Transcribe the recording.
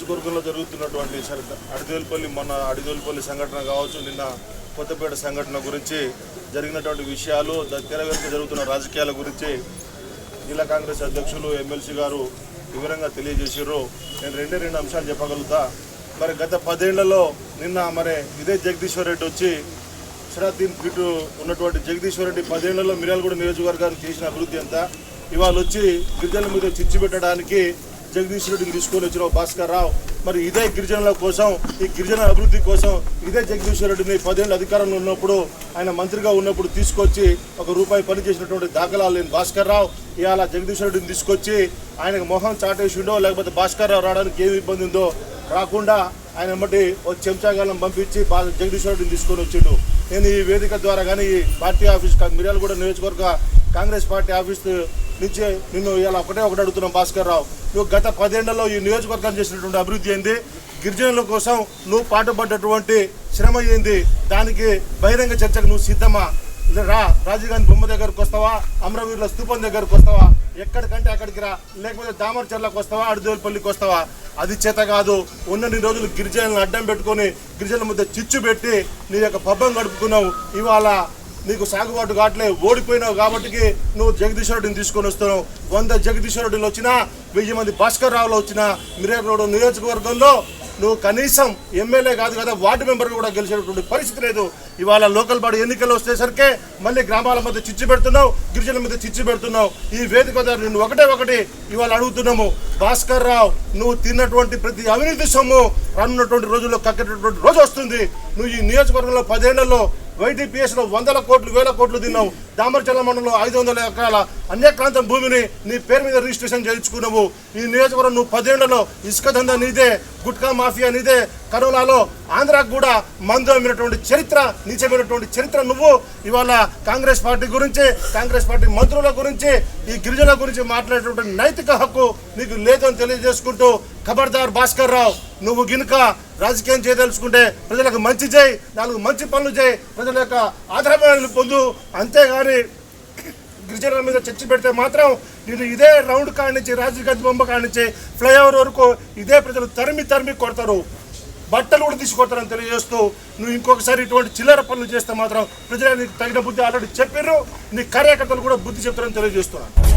నియోజకవర్గంలో జరుగుతున్నటువంటి అడిదోలిపల్లి మొన్న అడిదోలిపల్లి సంఘటన కావచ్చు నిన్న కొత్తపేట సంఘటన గురించి జరిగినటువంటి విషయాలు తెర వెనుక జరుగుతున్న రాజకీయాల గురించి జిల్లా కాంగ్రెస్ అధ్యక్షులు ఎమ్మెల్సీ గారు వివరంగా తెలియజేశారు నేను రెండే రెండు అంశాలు చెప్పగలుగుతా. మరి గత పదేళ్ళలో నిన్న మరి ఇదే జగదీశ్వర్ రెడ్డి వచ్చి సిరాద్దీన్ గిట్టు ఉన్నటువంటి జగదీశ్వర్ రెడ్డి పదేళ్ళలో మిర్యాలగూడ నియోజకవర్గానికి చేసిన అభివృద్ధి అంతా ఇవాళ వచ్చి గిరిజనుల మీద చిచ్చు పెట్టడానికి జగదీష్ రెడ్డిని తీసుకొని వచ్చిన భాస్కర్ రావు మరి ఇదే గిరిజనుల కోసం ఈ గిరిజన అభివృద్ధి కోసం ఇదే జగదీశ్వర్ రెడ్డిని పదేళ్ళు అధికారంలో ఉన్నప్పుడు ఆయన మంత్రిగా ఉన్నప్పుడు తీసుకొచ్చి ఒక రూపాయి పని చేసినటువంటి దాఖలాలు లేని భాస్కర్ రావు ఇవాళ జగదీశ్వర్ రెడ్డిని తీసుకొచ్చి ఆయనకు మొహం చాటేసిండో లేకపోతే భాస్కర్ రావు రావడానికి ఏమి ఇబ్బంది ఉందో రాకుండా ఆయన బట్టి ఒక చెంచాగాలం పంపించి జగదీష్ జగదీశ్వర్ రెడ్డిని తీసుకొని వచ్చిండు. నేను ఈ వేదిక ద్వారా కానీ ఈ పార్టీ ఆఫీస్ మిర్యాలగూడ నియోజకవర్గ కాంగ్రెస్ పార్టీ ఆఫీస్ నుంచి నిన్ను ఇలా ఒకటే ఒకటి అడుగుతున్నాం భాస్కర్ రావు. నువ్వు గత పదేళ్ళలో ఈ నియోజకవర్గం చేసినటువంటి అభివృద్ధి ఏంది? గిరిజనుల కోసం నువ్వు పాటుపడ్డటువంటి శ్రమ ఏంది? దానికి బహిరంగ చర్చకు నువ్వు సిద్ధమా? రా రాజీవ్ గాంధీ బొమ్మ దగ్గరకు వస్తావా? అమరవీరుల స్థూపం దగ్గరకు వస్తావా? ఎక్కడికంటే అక్కడికి రా. లేకపోతే దామరచర్లకు వస్తావా? అడిదేవులపల్లికి వస్తావా? అది చేత కాదు. ఉన్నన్ని రోజులు గిరిజనులను అడ్డం పెట్టుకొని గిరిజనుల మధ్య చిచ్చు పెట్టి నీ యొక్క పబ్బం గడుపుకున్నావు. ఇవాళ నీకు సాగుబాటు కావట్లే ఓడిపోయినావు కాబట్టి నువ్వు జగదీశ్వరుడిని తీసుకొని వస్తున్నావు. వంద జగదీశ్వరుడిలు వచ్చినా వెయ్యి మంది భాస్కర్ రావులు వచ్చినా మిర్యాలగూడ నియోజకవర్గంలో నువ్వు కనీసం ఎమ్మెల్యే కాదు కదా వార్డు మెంబర్ కూడా గెలిచేటటువంటి పరిస్థితి లేదు. ఇవాళ లోకల్ బాడీ ఎన్నికలు వచ్చేసరికి మళ్ళీ గ్రామాల మధ్య చిచ్చు పెడుతున్నావు గిరిజనుల మీద చిచ్చు పెడుతున్నావు. ఈ వేదిక ద్వారా నిన్ను ఒకటే ఒకటి ఇవాళ అడుగుతున్నాము. భాస్కర్ రావు నువ్వు తిన్నటువంటి ప్రతి అవినీతి సొమ్ము రానున్నటువంటి రోజుల్లో కక్కేటటువంటి రోజు వస్తుంది. నువ్వు ఈ నియోజకవర్గంలో పదేళ్ళలో వైటీపీఎస్లో వందల కోట్లు వేల కోట్లు తిన్నావు. దామరచల్ల మండలంలో ఐదు వందల ఎకరాల అన్యక్రాంతం భూమిని నీ పేరు మీద రిజిస్ట్రేషన్ చేయించుకున్నావు. ఈ నియోజకవర్గం నువ్వు పదేళ్ళలో ఇసుక దందా నీదే గుట్కా మాఫియా నీదే. కరోనాలో ఆంధ్రాకు కూడా మందమైనటువంటి చరిత్ర నీచమైనటువంటి చరిత్ర నువ్వు. ఇవాళ కాంగ్రెస్ పార్టీ గురించి కాంగ్రెస్ పార్టీ మంత్రుల గురించి ఈ గిరిజనుల గురించి మాట్లాడేటువంటి నైతిక హక్కు నీకు లేదని తెలియజేసుకుంటూ ఖబర్దార్ భాస్కర్ రావు నువ్వు గినుక రాజకీయం చేయదలుచుకుంటే ప్రజలకు మంచి చేయి నాలుగు మంచి పనులు చేయి ప్రజల యొక్క ఆధారమైన పొందు. అంతేగాని గిరిజనుల మీద చర్చ పెడితే మాత్రం నేను ఇదే రౌండ్ కానించి రాజీవ్ గాంధీ బొమ్మ కానించి ఫ్లైఓవర్ వరకు ఇదే ప్రజలు తరిమి తరిమి కొడతారు. బట్టలు కూడా తీసుకొడతారని తెలియజేస్తూ నువ్వు ఇంకొకసారి ఇటువంటి చిల్లర పనులు చేస్తే మాత్రం ప్రజలకు నీకు తగిన బుద్ధి ఆల్రెడీ చెప్పారు నీ కార్యకర్తలు కూడా బుద్ధి చెప్తారని తెలియజేస్తున్నాను.